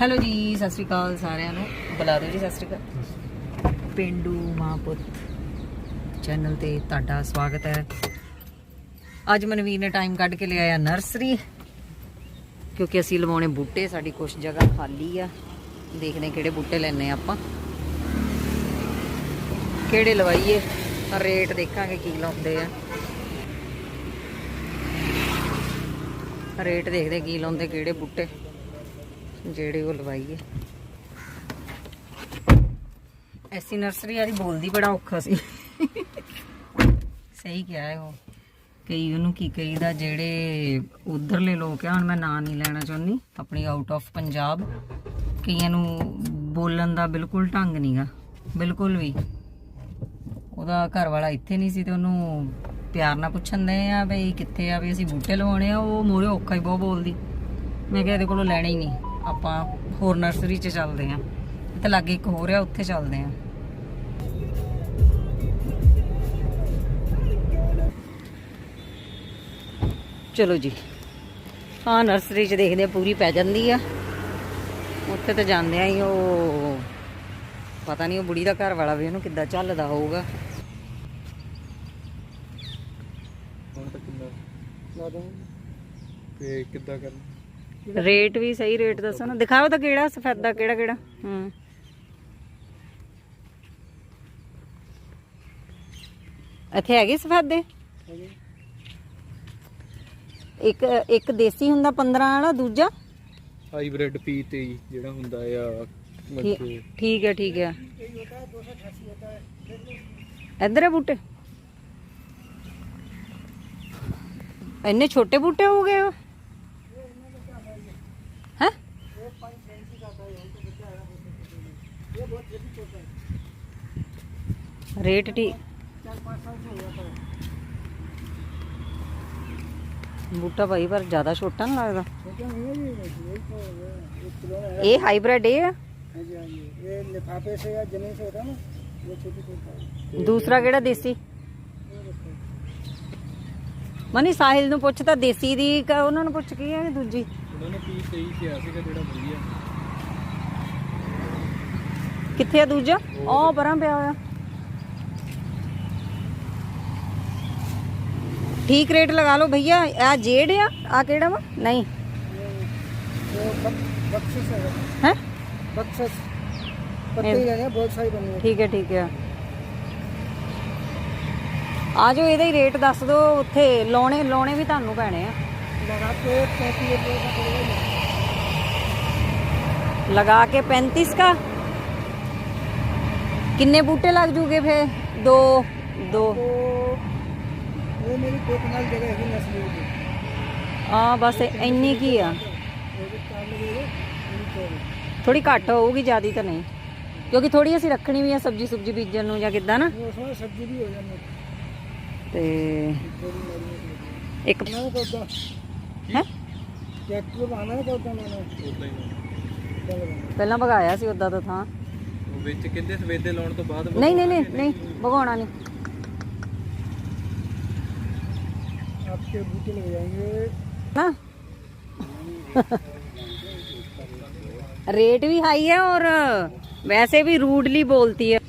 Hello ਜੀ, ਸਤਿ ਸ਼੍ਰੀ ਅਕਾਲ ਸਾਰਿਆਂ ਨੂੰ। ਬੁਲਾ ਦਿਓ ਜੀ, ਸਤਿ ਸ਼੍ਰੀ ਅਕਾਲ। ਪਿੰਡੂ ਮਾਂ ਪੁੱਤ ਚੈਨਲ ਤੇ ਤੁਹਾਡਾ ਸਵਾਗਤ ਹੈ। ਅੱਜ ਮਨਵੀਰ ਨੇ ਟਾਈਮ ਕੱਢ ਕੇ ਲਿਆਇਆ ਨਰਸਰੀ ਕਿਉਂਕਿ ਅਸੀਂ ਲਵਾਉਣੇ ਬੂਟੇ, ਸਾਡੀ ਕੁਛ ਜਗ੍ਹਾ ਖਾਲੀ ਆ। ਦੇਖਦੇ ਕਿਹੜੇ ਬੂਟੇ ਲੈਣੇ ਆਪਾਂ। ਕਿਹੜੇ ਲਵਾਈਏ ਰੇਟ ਦੇਖਾਂਗੇ ਕੀ ਲਾਉਂਦੇ ਆ। ਰੇਟ ਦੇਖਦੇ ਕੀ ਲਾਉਂਦੇ, ਕਿਹੜੇ ਬੂਟੇ। ਜਿਹੜੇ ਉਹ ਲਵਾਈਏ। ਐਸੀ ਨਰਸਰੀ ਵਾਲੀ ਬੋਲਦੀ ਬੜਾ ਔਖਾ ਸੀ। ਸਹੀ ਕਿਹਾ ਹੈ ਉਹ। ਕਈ ਉਹਨੂੰ ਕੀ ਕਹੀਦਾ, ਜਿਹੜੇ ਉਧਰਲੇ ਲੋਕ ਆ, ਹੁਣ ਮੈਂ ਨਾਂ ਨਹੀਂ ਲੈਣਾ ਚਾਹੁੰਦੀ, ਆਪਣੀ ਆਊਟ ਆਫ ਪੰਜਾਬ, ਕਈਆਂ ਨੂੰ ਬੋਲਣ ਦਾ ਬਿਲਕੁਲ ਢੰਗ ਨਹੀਂਗਾ। ਬਿਲਕੁਲ ਵੀ। ਉਹਦਾ ਘਰ ਵਾਲਾ ਇੱਥੇ ਨਹੀਂ ਸੀ ਤੇ ਉਹਨੂੰ ਪਿਆਰ ਨਾਲ ਪੁੱਛਣ ਦੇ ਆ ਬਈ ਕਿੱਥੇ ਆ, ਵੀ ਅਸੀਂ ਬੂਟੇ ਲਵਾਉਣੇ ਆ, ਉਹ ਮੋਰੇ ਔਖਾ ਹੀ ਬਹੁਤ ਬੋਲਦੀ। ਮੈਂ ਕਿਹਾ ਇਹਦੇ ਕੋਲੋਂ ਲੈਣੇ ਹੀ ਨਹੀਂ। ਆਪਾਂ ਹੋਰ ਨਰਸਰੀ 'ਚ ਚੱਲਦੇ ਆ ਤੇ ਲਾਗੇ ਇੱਕ ਹੋਰ ਆ, ਉੱਥੇ ਚੱਲਦੇ ਆ ਚਲੋ ਜੀ ਹਾਂ ਨਰਸਰੀ 'ਚ ਦੇਖਦੇ ਆ ਪੂਰੀ ਪੈ ਜਾਂਦੀ ਆ। ਉੱਥੇ ਤਾਂ ਜਾਂਦੇ ਆ ਹੀ ਉਹ, ਪਤਾ ਨਹੀਂ ਉਹ ਬੁੜੀ ਦਾ ਘਰ ਵਾਲਾ ਵੀ ਉਹਨੂੰ ਕਿੱਦਾਂ ਚੱਲਦਾ ਹੋਊਗਾ। ਹੁਣ ਤੱਕ ਕਿੰਨਾ ਲਾ ਦੋ ਤੇ ਕਿੱਦਾਂ ਕਰਨਾ? ਰੇਟ ਵੀ ਸਹੀ ਰੇਟ ਦੱਸੋ ਨਾ। ਦਿਖਾਓ ਤਾਂ ਕਿਹੜਾ ਸਫੈਦਾ ਕਿਹੜਾ ਕਿਹੜਾ। ਹੂੰ। ਇੱਥੇ ਹੈਗੇ ਸਫੈਦੇ ਇੱਕ ਇੱਕ ਦੇਸੀ ਹੁੰਦਾ 15 ਵਾਲਾ ਦੂਜਾ? ਹਾਈਬ੍ਰਿਡ ਪੀ ਤੇ ਜਿਹੜਾ ਹੁੰਦਾ ਆ ਠੀ- ਮੱਥੇ ਠੀਕ ਹੈ ਠੀਕ ਹੈ। ਇੱਧਰ ਹੈ ਬੂਟੇ। ਇੰਨੇ ਛੋਟੇ ਬੂਟੇ ਹੋ ਗਏ ਹੈ ਰੇਟ ਠੀਕ ਬੂਟਾ ਭਾਈ ਪਰ ਜ਼ਿਆਦਾ ਛੋਟਾ ਨਹੀਂ ਲੱਗਦਾ ਇਹ ਹਾਈਬ੍ਰਿਡ ਇਹ ਆ ये लिफाफे से या जमीन से होता है ना वो छोटी छोटी ਦੂਸਰਾ ਕਿਹੜਾ ਦੇਸੀ ਮਨੀ ਸਾਹਿਲ ਨੂੰ ਪੁੱਛ ਤਾਂ ਦੇਸੀ ਦੀ ਕ- ਉਹਨਾਂ ਨੂੰ ਪੁੱਛ ਕੀ ਹੈ ਕਿ ਦੂਜੀ ਉਹਨਾਂ ਨੇ ਪੀ ਸਹੀ ਕਿਹਾ ਸੀਗਾ ਜਿਹੜਾ ਵਧੀਆ ਕਿੱਥੇ ਆ ਦੂਜਾ? ਉਹ ਪਰਾਂ ਪਿਆ ਹੋਇਆ। ਠੀਕ ਰੇਟ ਲਗਾ ਲਓ ਭਈਆ ਆ ਜੇੜ ਆ ਆ ਕਿਹੜਾ ਵਾ? ਨਹੀਂ। ਠੀਕ ਹੈ ਠੀਕ ਹੈ। ਆ ਜੋ ਇਹਦਾ ਹੀ ਰੇਟ ਦੱਸ ਦਿਓ ਉੱਥੇ ਲੋਣੇ ਲੋਣੇ ਵੀ ਤੁਹਾਨੂੰ ਪੈਣੇ ਆ। ਲਗਾ ਕੇ 35 ਲਗਾ ਕੇ 35 ਦਾ? ਕਿੰਨੇ ਬੂਟੇ ਲੱਗ ਜੂਗੇ ਫੇ ਦੋ ਦੋ। ਆ ਬਸ ਇੰਨੀ ਕੀ ਆ? ਥੋੜੀ ਘੱਟ ਹੋਊਗੀ ਜਿਆਦੀ ਤਾਂ ਨਹੀਂ। ਕਿਉਂਕਿ ਥੋੜੀ ਅਸੀਂ ਰੱਖਣੀ ਵੀ ਆ ਸਬਜੀ ਸੁਬਜੀ ਬੀਜਣ ਨੂੰ ਜਾਂ ਕਿੱਦਾਂ ਨਾ। ਤੇ ਇੱਕ ਹੈ? ਟਰੈਕਟਰ ਬਾਣਾ ਕਰਦਾ ਮੈਂ। ਪਹਿਲਾਂ ਭਗਾਇਆ ਸੀ ਉਦਾਂ ਤਾਂ ਥਾਂ। ਵਿੱਚ ਕਹਿੰਦੇ ਸਵੇਦੇ ਲਾਉਣ ਤੋਂ ਬਾਅਦ ਨਹੀਂ ਨਹੀਂ ਨਹੀਂ ਨਹੀਂ ਭਗਾਉਣਾ ਨਹੀਂ आपके बूटे लग जाएंगे ਨਾ रेट भी हाई है और वैसे भी रूडली बोलती है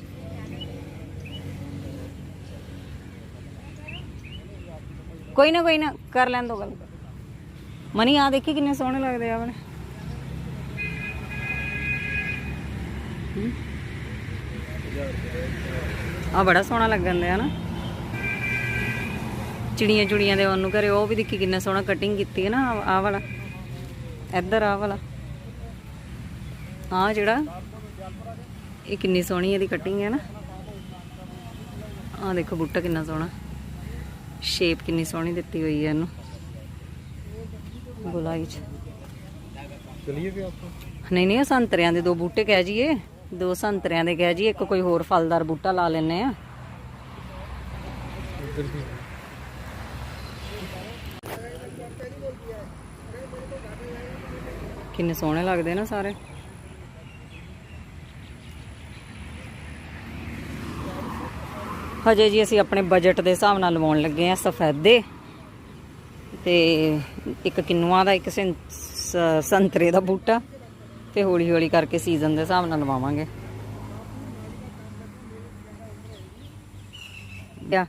ਕੋਈ ਨਾ ਕੋਈ ਨਾ ਕਰ ਲੈਣ ਦੋ ਗੱਲ ਮਨੀ ਆ ਦੇਖੀ ਕਿੰਨੇ ਸੋਹਣੇ ਲੱਗਦੇ ਆ ਆਪਣੇ ਆ ਬੜਾ ਸੋਹਣਾ ਲੱਗਣ ਦਿਆ ਨਾ। ਚਿੜੀਆਂ ਚੁੜੀਆਂ ਦੇ ਉਹਨੂੰ ਘਰੇ ਉਹ ਵੀ ਦੇਖੀ ਕਿੰਨਾ ਸੋਹਣਾ ਕਟਿੰਗ ਕੀਤੀ ਹੈ ਨਾ ਆਹ ਵਾਲਾ। ਇੱਧਰ ਆਹ ਵਾਲਾ। ਆਹ ਜਿਹੜਾ ਇਹ ਕਿੰਨੀ ਸੋਹਣੀ ਇਹਦੀ ਕਟਿੰਗ ਹੈ ਨਾ। ਆਹ ਦੇਖੋ ਬੂਟਾ ਕਿੰਨਾ ਸੋਹਣਾ। ਸ਼ੇਪ ਕਿੰਨੀ ਸੋਹਣੀ ਦਿੱਤੀ ਹੋਈ ਹੈ ਇਹਨੂੰ। ਗੁਲਾਈ ਚ। ਚਲਿਏ ਵੀ ਆਪਾਂ। ਨਹੀਂ ਨਹੀਂ ਸੰਤਰਿਆਂ ਦੇ ਦੋ ਬੂਟੇ ਕਹਿ ਜੀਏ ਦੋ ਸੰਤਰਿਆਂ ਦੇ ਕਹਿ ਜੀ, ਇੱਕ ਕੋਈ ਹੋਰ ਫਲਦਾਰ ਬੂਟਾ ਲਾ ਲੈਨੇ ਆ। ਕਿੰਨੇ ਸੋਹਣੇ ਲੱਗਦੇ ਨਾ ਸਾਰੇ। ਹਜੇ ਜੀ ਅਸੀਂ ਆਪਣੇ ਬਜਟ ਦੇ ਹਿਸਾਬ ਨਾਲ ਲਵਾਉਣ ਲੱਗੇ ਆ ਸਫੈਦੇ। ਤੇ ਇੱਕ ਕਿੰਨੂਆਂ ਦਾ, ਇੱਕ ਸੰਤਰੇ ਦਾ ਬੂਟਾ। ਤੇ ਹੌਲੀ ਹੌਲੀ ਕਰਕੇ ਸੀਜ਼ਨ ਦੇ ਹਿਸਾਬ ਨਾਲ ਲਵਾਵਾਂਗੇ। ਯਾ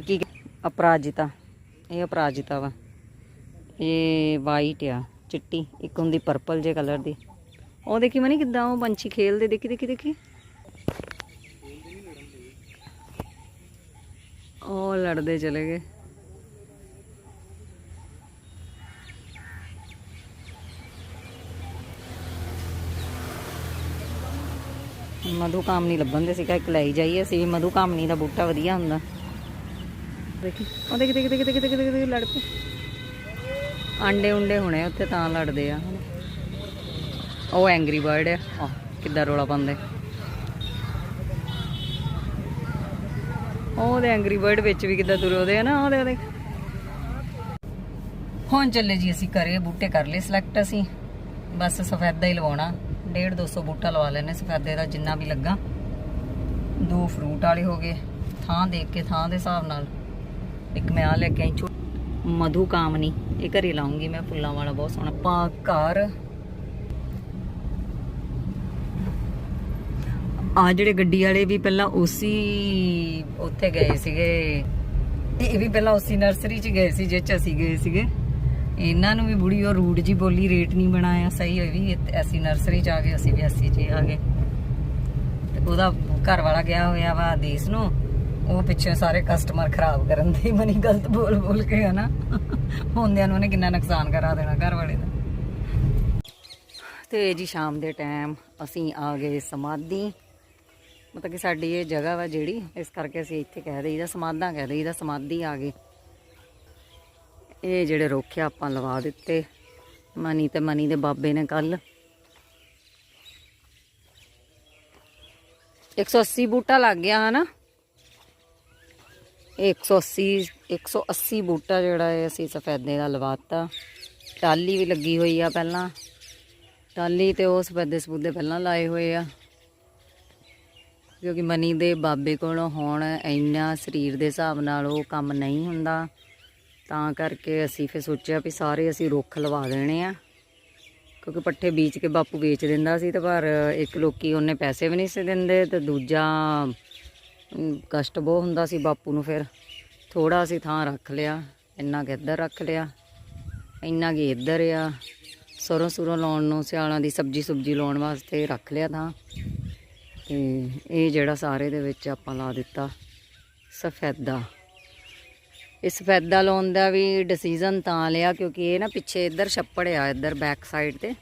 ਕੀ ਅਪਰਾਜਿਤਾ। ਇਹ ਅਪਰਾਜਿਤਾ ਵਾ। ਇਹ ਵਾਈਟ ਆ, ਚਿੱਟੀ, ਇੱਕ ਹੁੰਦੀ ਪਰਪਲ ਜੇ ਕਲਰ ਦੀ। ਉਹ ਦੇਖੀ ਮਨੀ ਕਿਦਾਂ ਉਹ ਪੰਛੀ ਖੇਲਦੇ? ਦੇਖੀ ਦੇਖੀ ਦੇਖੀ। ਉਹ ਲੜਦੇ ਚਲੇ ਗਏ। ਮਧੂ ਕਾਮਨੀ ਲੱਭਣ ਦੇ ਸੀਗਾ ਇੱਕ ਲਈ ਜਾਈਏ ਅਸੀਂ ਵੀ ਮਧੂ ਕਾਮਨੀ ਦਾ ਬੂਟਾ ਵਧੀਆ ਹੁੰਦਾ। ਦੇਖੀ ਉਹ ਦੇਖ ਦੇਖ ਦੇਖ ਦੇਖ ਦੇਖ ਦੇਖ ਲੜ ਪਏ ਆਂਡੇ ਉਂਡੇ ਹੋਣੇ ਉੱਥੇ ਤਾਂ ਲੜਦੇ ਆ। ਉਹ ਐਂਗਰੀ ਬਰਡ ਆ। ਕਿੱਦਾਂ ਰੋਲਾ ਪਾਉਂਦੇ। ਉਹਦੇ ਐਂਗਰੀ ਬਰਡ ਵਿੱਚ ਵੀ ਕਿੱਦਾਂ ਤੁਰੇ ਉਹਦੇ ਆ ਨਾ ਉਹਦੇ ਉਹਦੇ। ਹੁਣ ਚੱਲੇ ਜੀ ਅਸੀਂ ਕਰੇ ਬੂਟੇ ਕਰ ਲਏ ਸਿਲੈਕਟ ਅਸੀਂ। ਬਸ ਸਫੈਦਾ ਹੀ ਲਵਾਉਣਾ। 1.5 200 ਬੂਟਾ ਲਵਾ ਲੈਣੇ ਸਫੈਦੇ ਦਾ ਜਿੰਨਾ ਵੀ ਲੱਗਾ। ਦੋ ਫਰੂਟ ਵਾਲੇ ਹੋ ਗਏ, ਥਾਂ ਦੇਖ ਕੇ, ਥਾਂ ਦੇ ਹਿਸਾਬ ਨਾਲ। ਇੱਕ ਮੈਂ ਆ ਲੈ ਕੇ ਆਈ ਛੋ ਮਧੂ ਕਾਮਨੀ, ਇਹ ਘਰੇ ਲਾਉਂਗੀ ਮੈਂ ਫੁੱਲਾਂ ਵਾਲਾ, ਬਹੁਤ ਸੋਹਣਾ। ਪਾ ਘਰ। ਆ ਜਿਹੜੇ ਗੱਡੀ ਵਾਲੇ ਵੀ ਪਹਿਲਾਂ ਉਸੀ ਉੱਥੇ ਗਏ ਸੀਗੇ। ਇਹ ਵੀ ਪਹਿਲਾਂ ਉਸੀ ਨਰਸਰੀ 'ਚ ਗਏ ਸੀ, ਜਿਹ 'ਚ ਅਸੀਂ ਗਏ ਸੀਗੇ। ਇਹਨਾਂ ਨੂੰ ਵੀ ਬੁੜੀ, ਉਹ ਰੂਟ ਜੀ ਬੋਲੀ, ਰੇਟ ਨਹੀਂ ਬਣਾਇਆ, ਸਹੀ ਹੋਈ ਵੀ ਅਸੀਂ ਨਰਸਰੀ 'ਚ ਆ ਗਏ, ਅਸੀਂ ਵੀ ਅਸੀਂ 'ਚ ਆ ਗਏ। ਤੇ ਉਹਦਾ ਘਰ ਵਾਲਾ ਗਿਆ ਹੋਇਆ ਵਾ ਦੇਸ਼ ਨੂੰ, ਉਹ ਪਿੱਛੇ ਸਾਰੇ ਕਸਟਮਰ ਖਰਾਬ ਕਰਨ ਦੇ ਮਨੀ ਗਲਤ ਬੋਲ ਬੋਲ ਕੇ ਹਨਾ ਹੁੰਦਿਆਂ ਨੂੰ ਉਹਨੇ ਕਿੰਨਾ ਨੁਕਸਾਨ ਕਰਾ ਦੇਣਾ ਘਰ ਵਾਲੇ ਦਾ। ਤੇ ਜੀ ਸ਼ਾਮ ਦੇ ਟਾਈਮ ਅਸੀਂ ਆ ਗਏ ਸਮਾਧੀ। ਮਤਲਬ ਕਿ ਸਾਡੀ ਇਹ ਜਗ੍ਹਾ ਵਾ ਜਿਹੜੀ, ਇਸ ਕਰਕੇ ਅਸੀਂ ਇੱਥੇ ਕਹਿ ਦਈਦਾ, ਸਮਾਧਾਂ ਕਹਿ ਦਈਦਾ, ਸਮਾਧੀ ਆ ਗਏ ਇਹ ਜਿਹੜੇ ਰੋਖਿਆ ਆਪਾਂ ਲਵਾ ਦਿੱਤੇ। ਮਨੀ ਤੇ ਮਨੀ ਦੇ ਬਾਬੇ ਨੇ ਕੱਲ 180 ਬੂਟਾ ਲੱਗ ਗਿਆ ਹਨਾ? ਇਹ 180 180 ਬੂਟਾ ਜਿਹੜਾ ਹੈ ਅਸੀਂ ਸਫੈਦੇ ਦਾ ਲਵਾਤਾ। ਟਾਲੀ ਵੀ ਲੱਗੀ ਹੋਈ ਆ ਪਹਿਲਾਂ। ਟਾਲੀ ਤੇ ਉਹ ਸਫੈਦੇ ਸਬੂਦੇ ਪਹਿਲਾਂ ਲਾਏ ਹੋਏ ਆ। ਕਿਉਂਕਿ ਮਨੀ ਦੇ ਬਾਬੇ ਕੋਲੋਂ ਹੁਣ ਇੰਨਾ ਸਰੀਰ ਦੇ ਹਿਸਾਬ ਨਾਲ ਉਹ ਕੰਮ ਨਹੀਂ ਹੁੰਦਾ। ਤਾਂ ਕਰਕੇ ਅਸੀਂ ਫਿਰ ਸੋਚਿਆ ਵੀ ਸਾਰੇ ਅਸੀਂ ਰੁੱਖ ਲਵਾ ਦੇਣੇ ਆ। ਕਿਉਂਕਿ ਪੱਠੇ ਬੀਜ ਕੇ ਬਾਪੂ ਵੇਚ ਦਿੰਦਾ ਸੀ ਤੇ ਪਰ ਇੱਕ ਲੋਕੀ ਉਹਨੇ ਪੈਸੇ ਵੀ ਨਹੀਂ ਸੀ ਦਿੰਦੇ ਤੇ ਦੂਜਾ ਕਸ਼ਟ ਬਹੁਤ ਹੁੰਦਾ ਸੀ ਬਾਪੂ ਨੂੰ ਫਿਰ। ਥੋੜਾ ਅਸੀਂ ਥਾਂ ਰੱਖ ਲਿਆ, ਇੰਨਾ ਕਿ ਇੱਧਰ ਰੱਖ ਲਿਆ, ਇੰਨਾ ਕਿ ਇੱਧਰ ਆ। ਸਰੋਂ ਸੁਰੋਂ ਲਾਉਣ ਨੂੰ ਸਿਆਲਾਂ ਦੀ ਸਬਜੀ ਸੁਬਜੀ ਲਾਉਣ ਵਾਸਤੇ ਰੱਖ ਲਿਆ ਥਾਂ। ਤੇ ਇਹ ਜਿਹੜਾ ਸਾਰੇ ਦੇ ਵਿੱਚ ਆਪਾਂ ਲਾ ਦਿੱਤਾ ਸਫੈਦਾ। ਇਸ ਸਫੈਦਾ ਲਾਉਣ ਦਾ ਵੀ ਡਿਸੀਜਨ ਤਾਂ ਲਿਆ ਕਿਉਂਕਿ ਇਹ ਨਾ ਪਿੱਛੇ ਇੱਧਰ ਛੱਪੜ ਆ, ਇੱਧਰ ਬੈਕ ਸਾਈਡ ਤੇ।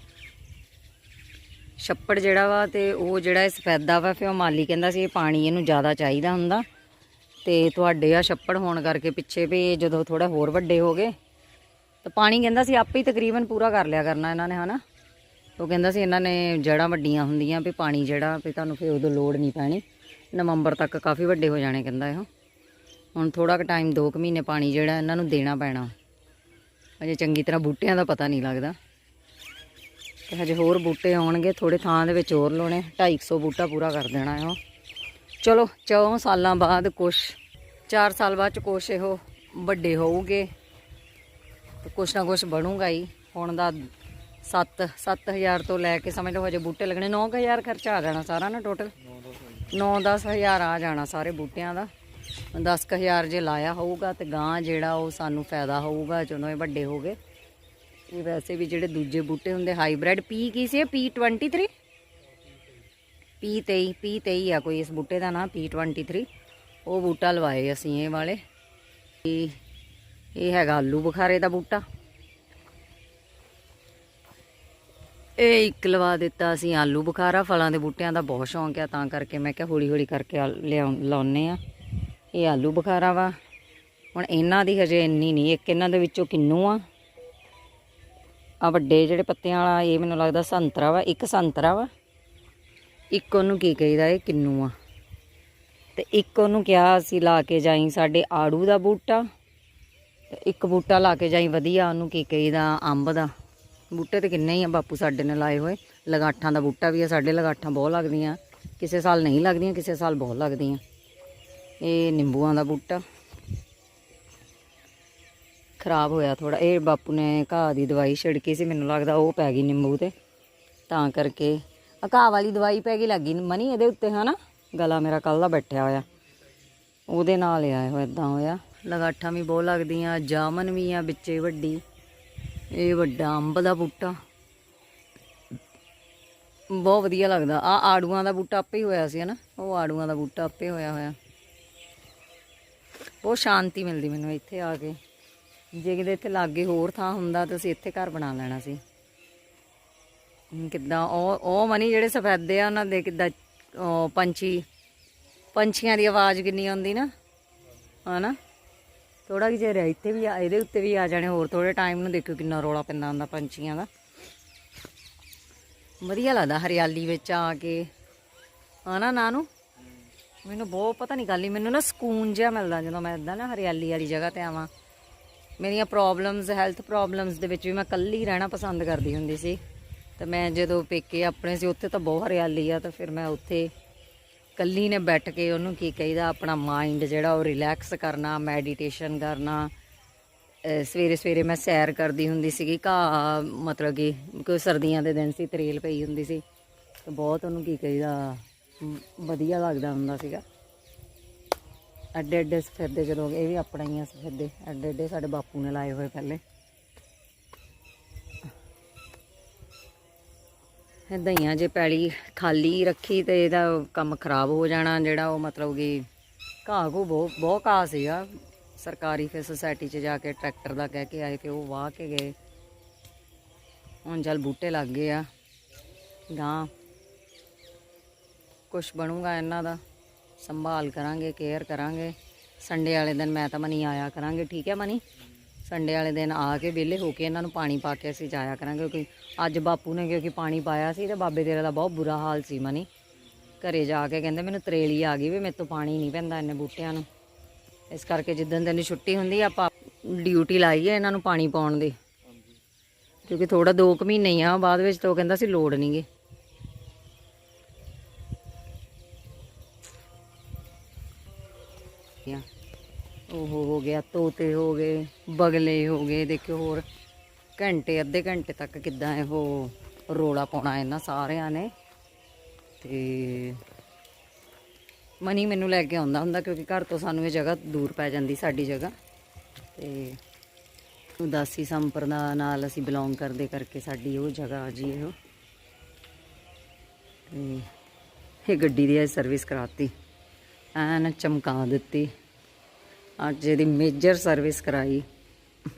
ਛੱਪੜ ਜਿਹੜਾ ਵਾ ਤੇ ਉਹ ਜਿਹੜਾ ਇਹ ਸਫੈਦਾ ਵਾ, ਫਿਰ ਉਹ ਮਾਲੀ ਕਹਿੰਦਾ ਸੀ ਇਹ ਪਾਣੀ ਇਹਨੂੰ ਜ਼ਿਆਦਾ ਚਾਹੀਦਾ ਹੁੰਦਾ। ਤੇ ਤੁਹਾਡੇ ਆ ਛੱਪੜ ਹੋਣ ਕਰਕੇ ਪਿੱਛੇ ਵੀ ਜਦੋਂ ਥੋੜਾ ਹੋਰ ਵੱਡੇ ਹੋ ਗਏ, ਤਾਂ ਪਾਣੀ ਕਹਿੰਦਾ ਸੀ ਆਪੇ ਹੀ ਤਕਰੀਬਨ ਪੂਰਾ ਕਰ ਲਿਆ ਕਰਨਾ ਇਹਨਾਂ ਨੇ, ਹਨਾ? ਉਹ ਕਹਿੰਦਾ ਸੀ ਇਹਨਾਂ ਨੇ ਜੜਾਂ ਵੱਡੀਆਂ ਹੁੰਦੀਆਂ ਵੀ ਪਾਣੀ ਜਿਹੜਾ ਵੀ ਤੁਹਾਨੂੰ ਫਿਰ ਉਦੋਂ ਲੋੜ ਨਹੀਂ ਪੈਣੀ। ਨਵੰਬਰ ਤੱਕ ਕਾਫੀ ਵੱਡੇ ਹੋ ਜਾਣੇ ਕਹਿੰਦਾ ਇਹ। ਹੁਣ ਥੋੜਾ ਕੁ ਟਾਈਮ 2 ਕੁ ਮਹੀਨੇ ਪਾਣੀ ਜਿਹੜਾ ਇਹਨਾਂ ਨੂੰ ਦੇਣਾ ਪੈਣਾ। ਅਜੇ ਚੰਗੀ ਤਰ੍ਹਾਂ ਬੂਟਿਆਂ ਦਾ ਪਤਾ ਨਹੀਂ ਲੱਗਦਾ। ਤੇ ਹਜੇ ਹੋਰ ਬੂਟੇ ਆਉਣਗੇ ਥੋੜੇ ਥਾਂ ਦੇ ਵਿੱਚ ਹੋਰ ਲਾਉਣੇ 250 ਬੂਟਾ ਪੂਰਾ ਕਰ ਦੇਣਾ ਹੈ ਉਹ ਚਲੋ 4 ਸਾਲਾਂ ਬਾਅਦ ਕੁਛ 4 ਸਾਲ ਬਾਅਦ ਚ ਕੁਛ ਇਹੋ ਵੱਡੇ ਹੋਊਗੇ। ਤੇ ਕੁਛ ਨਾ ਕੁਛ ਬਣੂਗਾ ਹੀ। ਹੁਣ ਦਾ 7 7000 ਤੋਂ ਲੈ ਕੇ ਸਮਝ ਲਓ ਹਜੇ ਬੂਟੇ ਲੱਗਣੇ 9000 ਖਰਚਾ ਆ ਜਾਣਾ ਸਾਰਾ ਨਾ ਟੋਟਲ 9-10000 ਆ ਜਾਣਾ ਸਾਰੇ ਬੂਟਿਆਂ ਦਾ। 10000 ਜੇ ਲਾਇਆ ਹੋਊਗਾ ਤੇ ਗਾਂ ਜਿਹੜਾ ਉਹ ਸਾਨੂੰ ਫਾਇਦਾ ਹੋਊਗਾ ਜਦੋਂ ਇਹ ਵੱਡੇ ਹੋ ਗਏ। ਇਹ ਵੈਸੇ ਵੀ ਜਿਹੜੇ ਦੂਜੇ ਬੂਟੇ ਹੁੰਦੇ, ਹਾਈਬ੍ਰਿਡ ਪੀ ਕੀ ਸੀ ਪੀ 23 ਪੀ 23 ਪੀ 23 ਆ ਕੋਈ ਇਸ ਬੂਟੇ ਦਾ ਨਾਮ ਪੀ 23 ਉਹ ਬੂਟਾ ਲਵਾਏ ਅਸੀਂ ਇਹ ਵਾਲੇ। ਇਹ ਹੈਗਾ ਆਲੂ ਬੁਖਾਰੇ ਦਾ ਬੂਟਾ। ਇਹ ਇੱਕ ਲਵਾ ਦਿੱਤਾ ਅਸੀਂ ਆਲੂ ਬੁਖਾਰਾ, ਫਲਾਂ ਦੇ ਬੂਟਿਆਂ ਦਾ ਬਹੁਤ ਸ਼ੌਂਕ ਆ, ਤਾਂ ਕਰਕੇ ਮੈਂ ਕਿਹਾ ਹੌਲੀ ਹੌਲੀ ਕਰਕੇ ਲਾਉਨੇ ਆ ਇਹ ਆਲੂ ਬੁਖਾਰਾ ਵਾ। ਹੁਣ ਇਹਨਾਂ ਦੀ ਹਜੇ ਇੰਨੀ ਨਹੀਂ, ਇੱਕ ਇਹਨਾਂ ਦੇ ਵਿੱਚੋਂ ਕਿੰਨੂ ਆ? ਆ ਵੱਡੇ ਜਿਹੜੇ ਪੱਤਿਆਂ ਵਾਲਾ, ਇਹ ਮੈਨੂੰ ਲੱਗਦਾ ਸੰਤਰਾ ਵਾ, ਇੱਕ ਸੰਤਰਾ ਵਾ। ਇੱਕ ਉਹਨੂੰ ਕੀ ਕਹੀਦਾ, ਇਹ ਕਿੰਨੂ ਆ? ਤੇ ਇੱਕ ਉਹਨੂੰ ਕਿਹਾ ਅਸੀਂ ਲਾ ਕੇ ਜਾਈ ਸਾਡੇ ਆੜੂ ਦਾ ਬੂਟਾ। ਤੇ ਇੱਕ ਬੂਟਾ ਲਾ ਕੇ ਜਾਈ ਵਧੀਆ, ਉਹਨੂੰ ਕੀ ਕਹੀਦਾ, ਅੰਬ ਦਾ। ਬੂਟੇ ਤੇ ਕਿੰਨੇ ਹੀ ਆ ਬਾਪੂ ਸਾਡੇ ਨੇ ਲਾਏ ਹੋਏ। ਲਗਾਠਾਂ ਦਾ ਬੂਟਾ ਵੀ ਆ, ਸਾਡੇ ਲਗਾਠਾਂ ਬਹੁਤ ਲੱਗਦੀਆਂ। ਕਿਸੇ ਸਾਲ ਨਹੀਂ ਲੱਗਦੀਆਂ, ਕਿਸੇ ਸਾਲ ਬਹੁਤ ਲੱਗਦੀਆਂ। ਇਹ ਨਿੰਬੂਆਂ ਦਾ ਬੂਟਾ। ਖਰਾਬ ਹੋਇਆ ਥੋੜਾ ਇਹ ਬਾਪੂ ਨੇ ਘਾਹ ਦੀ ਦਵਾਈ ਛਿੜਕੀ ਸੀ, ਮੈਨੂੰ ਲੱਗਦਾ ਉਹ ਪੈ ਗਈ ਨਿੰਬੂ ਤੇ। ਤਾਂ ਕਰਕੇ ਆ ਘਾਹ ਵਾਲੀ ਦਵਾਈ ਪੈ ਗਈ ਲੱਗੀ ਮਨੀ ਇਹਦੇ ਉੱਤੇ, ਹਨਾ? ਗਲਾ ਮੇਰਾ ਕੱਲ ਦਾ ਬੈਠਿਆ ਹੋਇਆ। ਉਹਦੇ ਨਾਲ ਆਇਆ ਹੋਇਆ ਇਦਾਂ ਹੋਇਆ। ਲਗਾਠਾਂ ਵੀ ਬਹੁਤ ਲੱਗਦੀਆਂ, ਜਾਮਨ ਵੀ ਆ ਵਿੱਚੇ ਵੱਡੀ। ਇਹ ਵੱਡਾ ਅੰਬ ਦਾ ਬੂਟਾ। ਬਹੁਤ ਵਧੀਆ ਲੱਗਦਾ। ਆ ਆੜੂਆਂ ਦਾ ਬੂਟਾ ਆਪੇ ਹੀ ਹੋਇਆ ਸੀ, ਹਨਾ? ਉਹ ਆੜੂਆਂ ਦਾ ਬੂਟਾ ਆਪੇ ਹੋਇਆ ਹੋਇਆ। ਬਹੁਤ ਸ਼ਾਂਤੀ ਮਿਲਦੀ ਮੈਨੂੰ ਇੱਥੇ ਆ ਕੇ। ਜੇ ਕਿਤੇ ਇੱਥੇ ਲਾਗੇ ਹੋਰ ਥਾਂ ਹੁੰਦਾ ਤਾਂ ਅਸੀਂ ਇੱਥੇ ਘਰ ਬਣਾ ਲੈਣਾ ਸੀ। ਕਿੱਦਾਂ, ਉਹ ਉਹ ਮਨੀ ਜਿਹੜੇ ਸਫੈਦੇ ਆ, ਉਹਨਾਂ ਦੇ ਕਿੱਦਾਂ ਪੰਛੀ, ਪੰਛੀਆਂ ਦੀ ਆਵਾਜ਼ ਕਿੰਨੀ ਆਉਂਦੀ ਨਾ, ਹਨਾ? ਥੋੜਾ ਜਿਹਾ ਰਿਹਾ, ਇੱਥੇ ਵੀ ਆ- ਇਹਦੇ ਉੱਤੇ ਵੀ ਆ ਜਾਣੇ, ਹੋਰ ਥੋੜੇ ਟਾਈਮ ਨੂੰ ਦੇਖਿਓ ਕਿੰਨਾ ਰੋਲਾ ਪੈਂਦਾ ਹੁੰਦਾ ਪੰਛੀਆਂ ਦਾ। ਵਧੀਆ ਲੱਗਦਾ ਹਰਿਆਲੀ ਵਿੱਚ ਆ ਕੇ। ਹਨਾ, ਨਾਨੂ? ਮੈਨੂੰ ਬਹੁਤ ਪਤਾ ਨਹੀਂ ਗੱਲ ਹੀ, ਮੈਨੂੰ ਨਾ ਸਕੂਨ ਜਿਹਾ ਮਿਲਦਾ ਜਦੋਂ ਮੈਂ ਇਦਾਂ ਨਾ ਹਰਿਆਲੀ ਵਾਲੀ ਜਗ੍ਹਾ ਤੇ ਆਵਾਂ। ਮੇਰੀਆਂ ਪ੍ਰੋਬਲਮਸ ਹੈਲਥ ਪ੍ਰੋਬਲਮਸ ਦੇ ਵਿੱਚ ਵੀ ਮੈਂ ਇਕੱਲੀ ਰਹਿਣਾ ਪਸੰਦ ਕਰਦੀ ਹੁੰਦੀ ਸੀ। ਤੇ ਮੈਂ ਜਦੋਂ ਪੇਕੇ ਆਪਣੇ ਸੀ, ਉੱਥੇ ਤਾਂ ਬਹੁਤ ਹਰਿਆਲੀ ਆ, ਤਾਂ ਫਿਰ ਮੈਂ ਉੱਥੇ ਇਕੱਲੀ ਨੇ ਬੈਠ ਕੇ ਉਹਨੂੰ ਕੀ ਕਹੀਦਾ, ਆਪਣਾ ਮਾਈਂਡ ਜਿਹੜਾ ਉਹ ਰਿਲੈਕਸ ਕਰਨਾ ਮੈਡੀਟੇਸ਼ਨ ਕਰਨਾ। ਸਵੇਰੇ ਸਵੇਰੇ ਮੈਂ ਸੈਰ ਕਰਦੀ ਹੁੰਦੀ ਸੀਗੀ, ਘਾਹ, ਮਤਲਬ ਕਿ ਕੋਈ ਸਰਦੀਆਂ ਦੇ ਦਿਨ ਸੀ, ਤਰੇਲ ਪਈ ਹੁੰਦੀ ਸੀ। ਤੇ ਬਹੁਤ ਉਹਨੂੰ ਕੀ ਕਹੀਦਾ ਵਧੀਆ ਲੱਗਦਾ ਹੁੰਦਾ ਸੀਗਾ। ਐਡੇ ਐਡੇ ਸਫੇਦੇ ਜਦੋਂ ਇਹ ਵੀ ਆਪਣਾ ਹੀ ਆ ਸਫੇਦੇ ਐਡੇ ਐਡੇ ਸਾਡੇ ਬਾਪੂ ਨੇ ਲਾਏ ਹੋਏ ਪਹਿਲੇ। ਏਦਾਂ ਹੀ ਆ, ਜੇ ਪੈਲੀ ਖਾਲੀ ਰੱਖੀ ਤੇ ਇਹਦਾ ਕੰਮ ਖਰਾਬ ਹੋ ਜਾਣਾ, ਜਿਹੜਾ ਉਹ ਮਤਲਬ ਕਿ ਘਾਹ ਘੂ ਬਹੁਤ ਬਹੁਤ ਘਾਹ ਸੀਗਾ। ਸਰਕਾਰੀ ਫਿਰ ਸੁਸਾਇਟੀ 'ਚ ਜਾ ਕੇ ਟਰੈਕਟਰ ਦਾ ਕਹਿ ਕੇ ਆਏ ਤੇ ਉਹ ਵਾਹ ਕੇ ਗਏ। ਹੁਣ ਚੱਲ ਬੂਟੇ ਲੱਗ ਗਏ ਆ। ਗਾਂ ਕੁਛ ਬਣੂਗਾ ਇਹਨਾਂ ਦਾ। ਸੰਭਾਲ ਕਰਾਂਗੇ ਕੇਅਰ ਕਰਾਂਗੇ। ਸੰਡੇ ਵਾਲੇ ਦਿਨ ਮੈਂ ਤਾਂ ਮਨੀ ਆਇਆ ਕਰਾਂਗੇ, ਠੀਕ ਹੈ ਮਨੀ? ਸੰਡੇ ਵਾਲੇ ਦਿਨ ਆ ਕੇ ਵਿਹਲੇ ਹੋ ਕੇ ਇਹਨਾਂ ਨੂੰ ਪਾਣੀ ਪਾ ਕੇ ਅਸੀਂ ਜਾਇਆ ਕਰਾਂਗੇ, ਕਿਉਂਕਿ ਅੱਜ ਬਾਪੂ ਨੇ ਕਿਉਂਕਿ ਪਾਣੀ ਪਾਇਆ ਸੀ ਤੇ ਬਾਬੇ ਤੇਰੇ ਦਾ ਬਹੁਤ ਬੁਰਾ ਹਾਲ ਸੀ ਮਨੀ। ਘਰੇ ਜਾ ਕੇ ਕਹਿੰਦੇ ਮੈਨੂੰ ਤਰੇਲੀ ਆ ਗਈ ਵੀ ਮੇਰੇ ਤੋਂ ਪਾਣੀ ਨਹੀਂ ਪੈਂਦਾ ਇੰਨੇ ਬੂਟਿਆਂ ਨੂੰ। ਇਸ ਕਰਕੇ ਜਿੱਦਣ ਦਿਨ ਦੀ ਛੁੱਟੀ ਹੁੰਦੀ ਆਪਾਂ ਡਿਊਟੀ ਲਾਈ ਹੈ ਇਹਨਾਂ ਨੂੰ ਪਾਣੀ ਪਾਉਣ ਦੀ। ਕਿਉਂਕਿ ਥੋੜਾ 2 ਕੁ ਮਹੀਨੇ ਹੀ ਆ, ਬਾਅਦ ਵਿੱਚ ਤਾਂ ਉਹ ਕਹਿੰਦਾ ਸੀ ਲੋੜ ਨਹੀਂਗੇ ਆ ਉਹ ਹੋ ਗਿਆ, ਤੋਤੇ ਹੋ ਗਏ, ਬਗਲੇ ਹੋ ਗਏ, ਦੇਖਿਓ ਹੋਰ। ਘੰਟੇ, ਅੱਧੇ ਘੰਟੇ ਤੱਕ ਕਿੱਦਾਂ ਇਹ ਰੋਲਾ ਪਾਉਣਾ ਇਹਨਾਂ ਸਾਰਿਆਂ ਨੇ। ਤੇ ਮਨੀ ਮੈਨੂੰ ਲੈ ਕੇ ਆਉਂਦਾ ਹੁੰਦਾ ਕਿਉਂਕਿ ਘਰ ਤੋਂ ਸਾਨੂੰ ਇਹ ਜਗ੍ਹਾ ਦੂਰ ਪੈ ਜਾਂਦੀ, ਸਾਡੀ ਜਗ੍ਹਾ। ਤੇ ਉਦਾਸੀ ਸੰਪਰਦਾ ਨਾਲ ਅਸੀਂ ਬਿਲੋਂਗ ਕਰਦੇ ਕਰਕੇ ਸਾਡੀ ਉਹ ਜਗ੍ਹਾ ਆ ਜੀ ਇਹ। ਇਹ ਗੱਡੀ ਦੀ ਸਰਵਿਸ ਕਰਾਤੀ। ਐਨ ਚਮਕਾ ਦਿੱਤੀ। ਅੱਜ ਇਹਦੀ ਮੇਜਰ ਸਰਵਿਸ ਕਰਾਈ।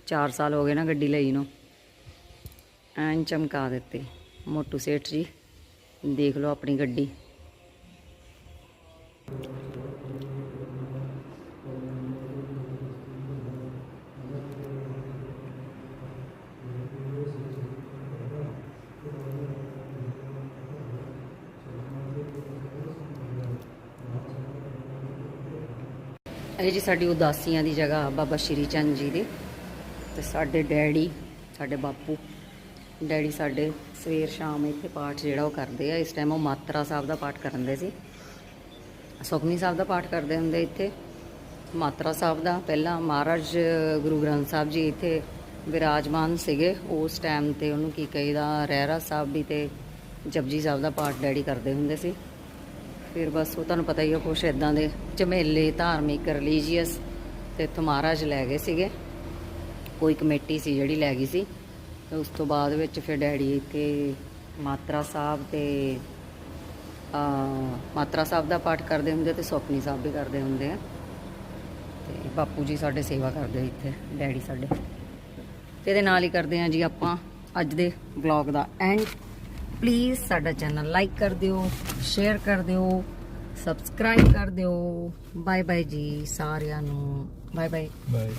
4 ਸਾਲ ਹੋ ਗਏ ਨਾ ਗੱਡੀ ਲਈ ਨੂੰ। ਐਨ ਚਮਕਾ ਦਿੱਤੀ। ਮੋਟੂ ਸੇਠ ਜੀ, ਦੇਖ ਲਓ ਆਪਣੀ ਗੱਡੀ। ਇਹ ਜੀ ਸਾਡੀ ਉਦਾਸੀਆਂ ਦੀ ਜਗ੍ਹਾ ਬਾਬਾ ਸ਼੍ਰੀ ਚੰਦ ਜੀ ਦੀ ਤੇ ਸਾਡੇ ਡੈਡੀ, ਸਾਡੇ ਬਾਪੂ, ਡੈਡੀ ਸਾਡੇ ਸਵੇਰ ਸ਼ਾਮ ਇੱਥੇ ਪਾਠ ਜਿਹੜਾ ਉਹ ਕਰਦੇ ਆ, ਇਸ ਟਾਈਮ ਉਹ ਮਾਤਰਾ ਸਾਹਿਬ ਦਾ ਪਾਠ ਕਰਨ ਦੇ ਸੀ। ਸੁਖਨੀ ਸਾਹਿਬ ਦਾ ਪਾਠ ਕਰਦੇ ਹੁੰਦੇ ਇੱਥੇ। ਮਾਤਰਾ ਸਾਹਿਬ ਦਾ ਪਹਿਲਾਂ ਮਹਾਰਾਜ ਗੁਰੂ ਗ੍ਰੰਥ ਸਾਹਿਬ ਜੀ ਇੱਥੇ ਵਿਰਾਜਮਾਨ ਸੀਗੇ। ਉਸ ਟਾਈਮ ਤੇ ਉਹਨੂੰ ਕੀ ਕਹੀਦਾ, ਰਹਿਰਾ ਸਾਹਿਬ ਵੀ ਤੇ ਜਪਜੀ ਸਾਹਿਬ ਦਾ ਪਾਠ ਡੈਡੀ ਕਰਦੇ ਹੁੰਦੇ ਸੀ। ਫਿਰ ਬਸ ਉਹ ਤੁਹਾਨੂੰ ਪਤਾ ਹੀ ਆ, ਕੁਛ ਇਦਾਂ ਦੇ ਝਮੇਲੇ, ਧਾਰਮਿਕ ਰਿਲੀਜੀਅਸ ਤੇ ਇੱਥੋਂ ਮਹਾਰਾਜ ਲੈ ਗਏ ਸੀਗੇ। ਕੋਈ ਕਮੇਟੀ ਸੀ ਜਿਹੜੀ ਲੈ ਗਈ ਸੀ। ਤੇ ਉਸ ਤੋਂ ਬਾਅਦ ਵਿੱਚ ਫਿਰ ਡੈਡੀ ਇੱਥੇ ਮਾਤਰਾ ਸਾਹਿਬ ਤੇ ਆ ਮਾਤਰਾ ਸਾਹਿਬ ਦਾ ਪਾਠ ਕਰਦੇ ਹੁੰਦੇ ਤੇ ਸੁਪਨੀ ਸਾਹਿਬ ਵੀ ਕਰਦੇ ਹੁੰਦੇ ਆ। ਤੇ ਬਾਪੂ ਜੀ ਸਾਡੇ ਸੇਵਾ ਕਰਦੇ ਇੱਥੇ, ਡੈਡੀ ਸਾਡੇ। ਤੇ ਇਹਦੇ ਨਾਲ ਹੀ ਕਰਦੇ ਆ ਜੀ ਆਪਾਂ ਅੱਜ ਦੇ ਵਲੌਗ ਦਾ ਐਂਡ। ਪਲੀਜ਼ ਸਾਡਾ ਚੈਨਲ ਲਾਈਕ ਕਰ ਦਿਓ ਸ਼ੇਅਰ ਕਰ ਦਿਓ ਸਬਸਕ੍ਰਾਈਬ ਕਰ ਦਿਓ। ਬਾਏ ਬਾਏ ਜੀ ਸਾਰਿਆਂ ਨੂੰ। Bye bye bye